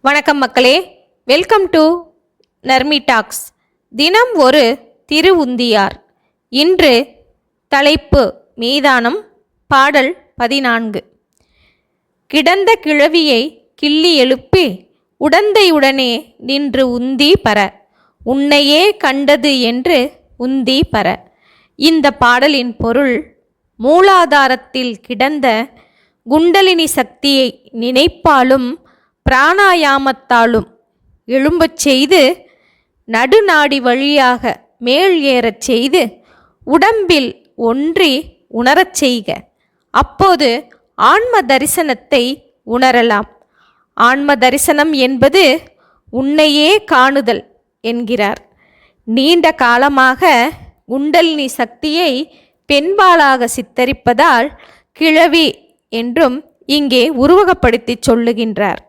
வணக்கம் மக்களே. Welcome to Narmi tax தினம் ஒரு திரு உந்தியார் இன்று தலைப்பு மீதானம் பாடல் பதினான்கு. கிடந்த கிழவியை கிள்ளி எழுப்பி உடந்தையுடனே நின்று உந்தி பர. உன்னையே கண்டது என்று உந்தி பர. இந்த பாடலின் பொருள் மூலாதாரத்தில் கிடந்த குண்டலினி சக்தியை நினைப்பாலும் பிராணாயாமத்தாலும் எழும்பச் செய்து நடுநாடி வழியாக மேல் ஏறச் செய்து உடம்பில் ஒன்றி உணரச் செய்க. அப்போது ஆன்ம தரிசனத்தை உணரலாம். ஆன்ம தரிசனம் என்பது உன்னையே காணுதல் என்கிறார். நீண்ட காலமாக குண்டலினி சக்தியை பெண்பாலாக சித்தரிப்பதால் கிழவி என்றும் இங்கே உருவகப்படுத்தி சொல்லுகின்றார்.